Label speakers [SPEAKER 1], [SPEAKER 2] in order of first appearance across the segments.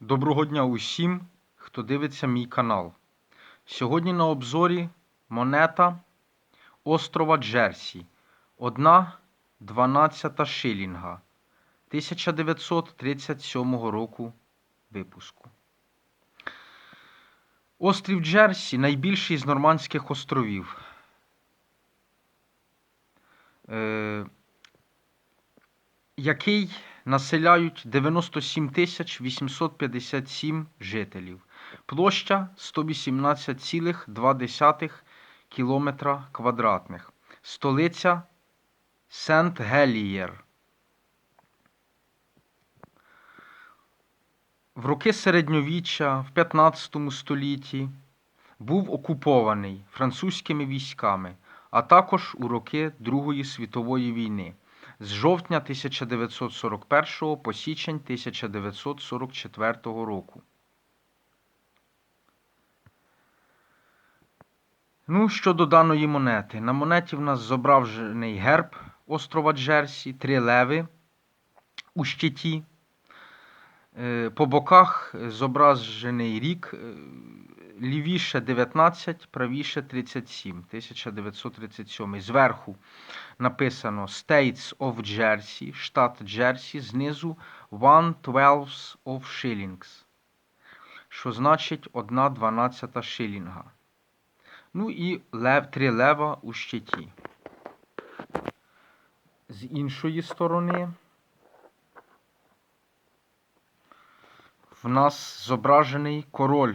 [SPEAKER 1] Доброго дня усім, хто дивиться мій канал. Сьогодні на обзорі монета острова Джерсі. 1 12 шилінга 1937 року випуску. Острів Джерсі найбільший з Нормандських островів. Е, який населяють 97 тисяч 857 жителів. Площа 118,2 кілометра квадратних. Столиця Сент-Гелієр. В роки середньовіччя в 15 столітті був окупований французькими військами, а також у роки Другої світової війни з жовтня 1941 по січень 1944 року. Ну, щодо даної монети. На монеті в нас зображений герб острова Джерсі, три леви у щиті. Е, По боках зображений рік, е, лівіше 19, правіше 37, 1937. Зверху написано States of Jersey, штат Джерсі, знизу One twelfth of shillings, що значить 1 12 шилінга. Ну і лев, три лева у щиті. З іншої сторони в нас зображений король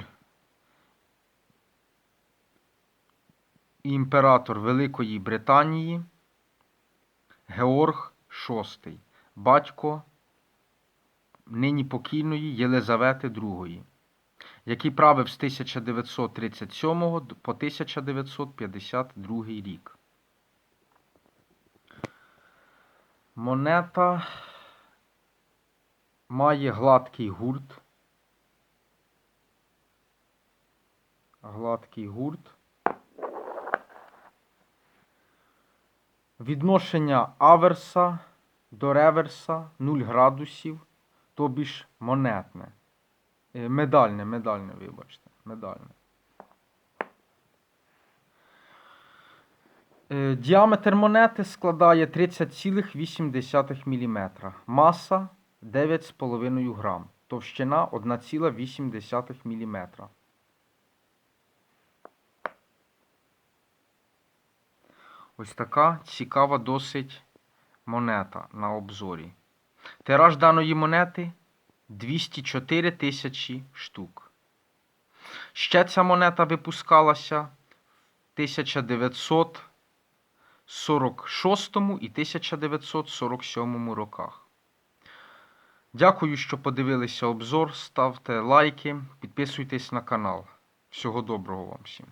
[SPEAKER 1] імператор Великої Британії Георг VI, батько нині покійної Єлизавети II, який правив з 1937 по 1952 рік. Монета має гладкий гурт. Гладкий гурт. Відношення аверса до реверса 0 градусів, тобі ж монетне. Е, Медальне, медальне, вибачте, медальне. Е, Діаметр монети складає 30,8 мм. Маса 9,5 грам. Товщина 1,8 мм. Ось така цікава досить монета на обзорі. Тираж даної монети 204 тисячі штук. Ще ця монета випускалася в 1946 і 1947 роках. Дякую, що подивилися обзор. Ставте лайки, підписуйтесь на канал. Всього доброго вам всім.